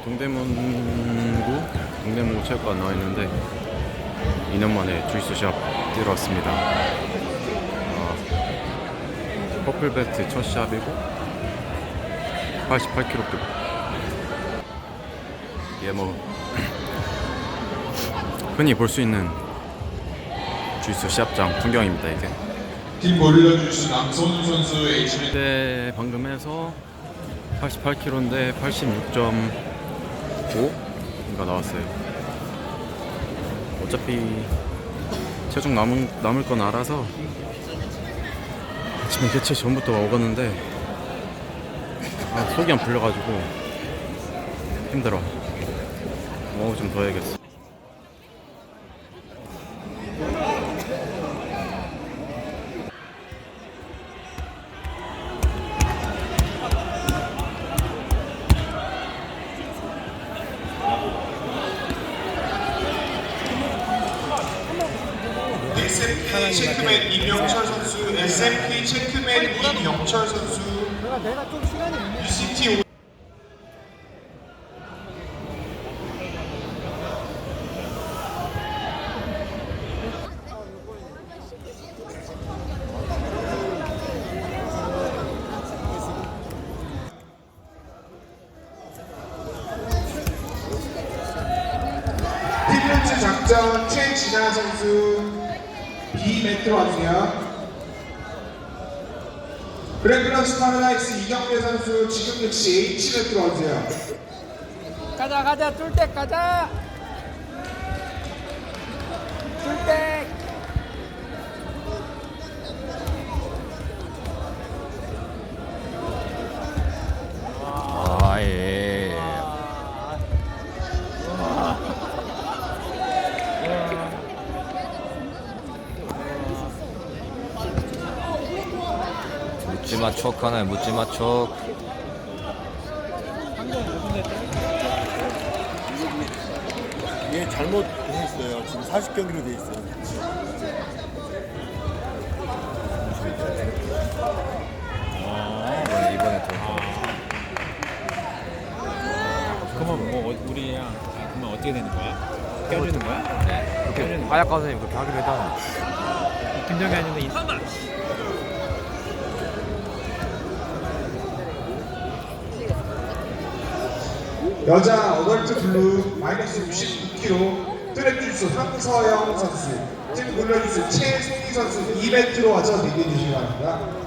지금 동대문구 동대문구 체육관 나와 있는데 2년 만에 주이스 샵 뛰러 왔습니다. 어, 퍼플베트 첫 샵이고 88kg급. 이게 뭐 흔히 볼 수 있는 주이스 시합장 풍경입니다 이게. 팀 올려주신 남선우 선수 H맨 그때 방금 해서 88kg인데 86.5가 나왔어요. 어차피 체중 남은, 남을 건 알아서 아침에 개최 전부터 먹었는데 아, 속이 안 풀려가지고 힘들어. 뭐좀더 해야겠어. SMP 체크맨 임영철 선수, SMP 체크맨 임영철 선수, UCT 필름즈 작전 최진아 선수 B 매트로 와주세요. 브랜드런스 파라다이스 이경래 선수 지금 역시 H 매트로 와주세요. 가자 가자 뚫백 가자 뚫백 묻지마 촉 하나 묻지마 촉얘 잘못 했어요. 지금 40경기로 돼 있어요. 이번에 이번에 더 그러면 뭐 어- 우리랑 아, 그러면 어떻게 되는 거야? 껴주는 거야? 네. 그렇게 하약과 선생님 그렇게 하기로 했잖아 김정현이는 이 여자 어덜트 블루 마이너스 69kg 트랙 주스 황서영 선수, 팀 블루주스 최송희 선수 2매트로 와서 대기해 주시기 바랍니다.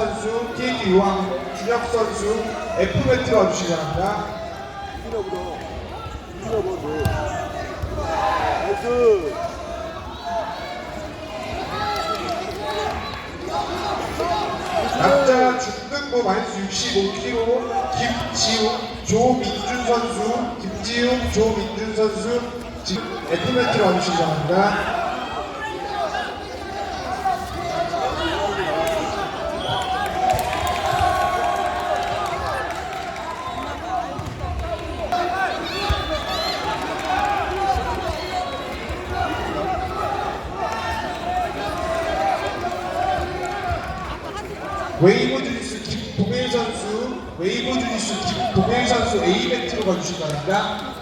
선수, TNT 의왕 준혁 선수 F매트로 와주시기 바랍니다. 나이스. 남자 중등부 마이너스 65kg 김지웅 조민준 선수 김지웅 조민준 선수 지금 F매트로 와주시기 바랍니다. 웨이브 주니스 김동일 선수, 웨이브 주니스 김동일 선수 A 매트로 가주시기 바랍니다.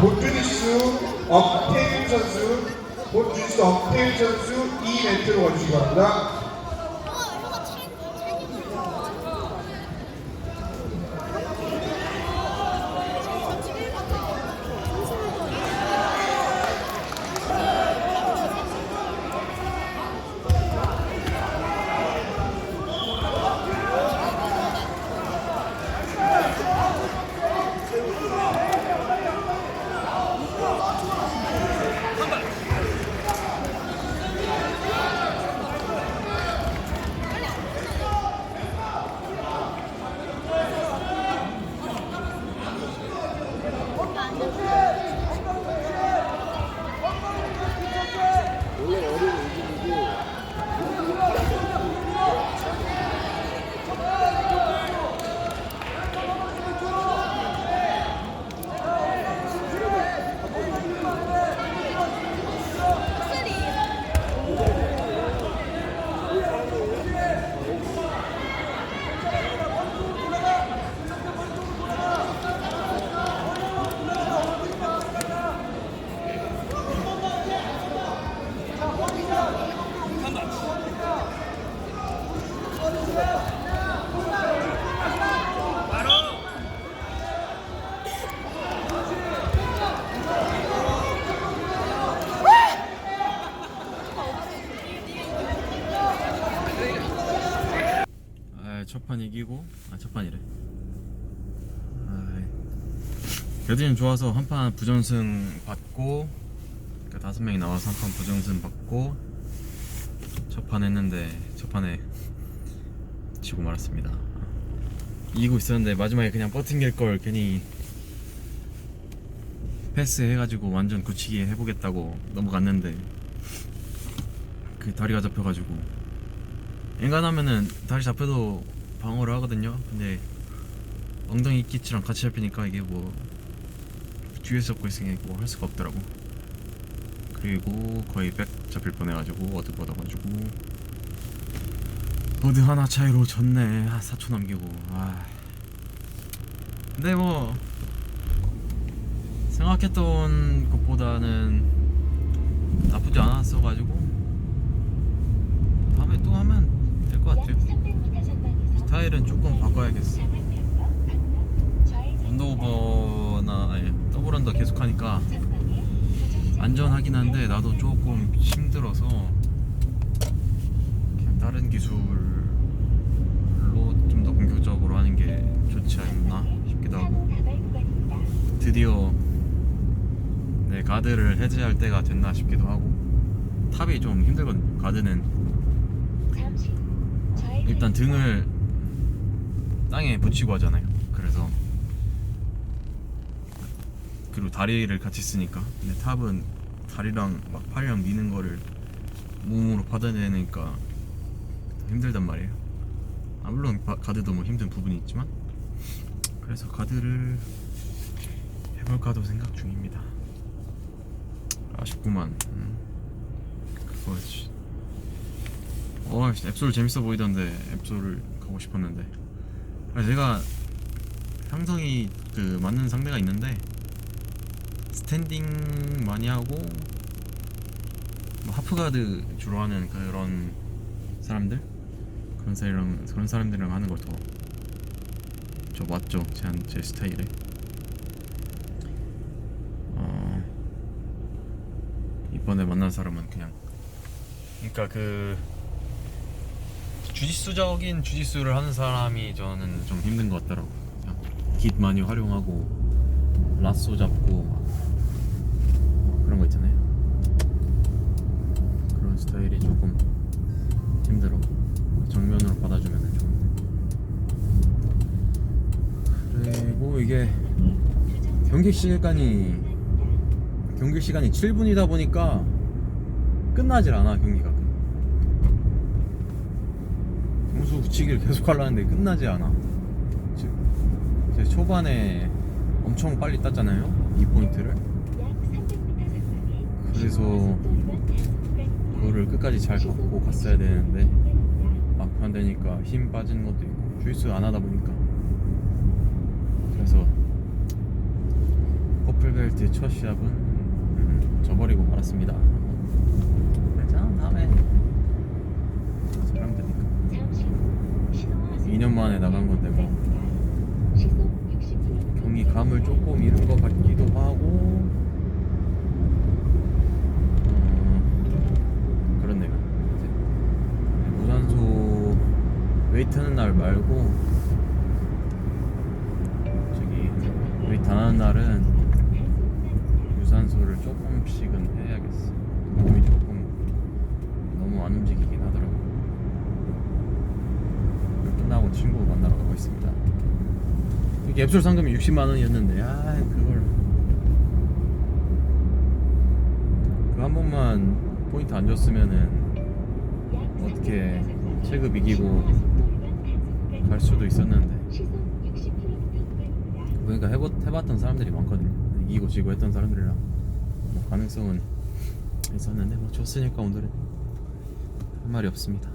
본주니스 엄태윤 선수, 본주니스 엄태윤 선수 E 매트로 가주시기 바랍니다. 첫 판 이기고 아 첫 판이래. 아이. 여드님 좋아서 한 판 부전승 받고 그러니까 다섯 명이 나와서 한 판 부전승 받고 첫 판 했는데 첫 판에 지고 말았습니다. 이기고 있었는데 마지막에 그냥 버팅길 걸 괜히 패스 해가지고 완전 굳히기 해보겠다고 넘어갔는데 그 다리가 잡혀가지고 엔간하면은 다리 잡혀도 방어를 하거든요. 근데 엉덩이 끼치랑 같이 잡히니까 이게 뭐 뒤에서 잡고 있으니 뭐할 수가 없더라고. 그리고 거의 백 잡힐 뻔해가지고 어드 받아가지고 어드 하나 차이로 졌네. 아, 4초 남기고. 아. 근데 뭐 생각했던 것보다는 나쁘지 않았어가지고 다음에 또 하면 될 것 같아요. 스타일은 조금 바꿔야겠어. 언더오버나 아니, 더블 언더 계속 하니까 안전하긴 한데 나도 조금 힘들어서 다른 기술로 좀 더 공격적으로 하는 게 좋지 않나 싶기도 하고. 드디어 내 가드를 해제할 때가 됐나 싶기도 하고. 탑이 좀 힘들거든요 가드는. 일단 등을 땅에 붙이고 하잖아요. 그래서 그리고 다리를 같이 쓰니까. 근데 탑은 다리랑 막 팔이랑 미는 거를 몸으로 받아내니까 힘들단 말이에요. 아 물론 바- 가드도 뭐 힘든 부분이 있지만. 그래서 가드를 해볼까도 생각 중입니다. 아쉽구만. 음. 그거 씨. 어 씨, 앱솔 재밌어 보이던데. 앱솔을 가고 싶었는데 아, 제가 상성이 그 맞는 상대가 있는데 스탠딩 많이 하고 뭐 하프가드 주로 하는 그런 사람들? 그런 사람이랑 그런 사람들이랑 하는 걸 더 저 맞죠? 제, 한- 제 스타일에. 어, 이번에 만난 사람은 그냥. 그러니까 그 주짓수적인 주짓수를 하는 사람이 저는 좀 힘든 것 같더라고 그냥 깃 많이 활용하고 라쏘 잡고 막 그런 거 있잖아요. 그런 스타일이 조금 힘들어. 정면으로 받아주면 좋은데 그리고 이게 경기 시간이 경기 시간이 7분이다 보니까 끝나질 않아 경기가 점수 붙이기를 계속 하려는데 끝나지 않아. 이제 초반에 엄청 빨리 땄잖아요 이 포인트를. 그래서 그거를 끝까지 잘 갖고 갔어야 되는데 막판 되니까 힘 빠지는 것도 있고 주짓수 안 하다 보니까. 그래서 퍼플벨트 첫 시합은 음, 져버리고 말았습니다 괜찮아 다음에 잘하면 되니까 2년 만에 나간 건데 뭐. 경기 감을 조금 잃은 것 같기도 하고. 어, 그렇네요 무산소 웨이트 하는 날 말고 저기 웨이트 안 하는 날은 유산소를 조금씩은 해야겠어. 몸이 조금 너무 안 움직이긴 하더라고 끝나고 친구 만나러 가고 있습니다. 이게 앱솔 상금이 60만 원이었는데 아 그걸. 그 한 번만 포인트 안 줬으면은 어떻게 체급 이기고 갈 수도 있었는데. 그러니까 해봤, 해봤던 사람들이 많거든요. 이기고 지고 했던 사람들이랑. 뭐 가능성은 있었는데 뭐 졌으니까 오늘은 할 말이 없습니다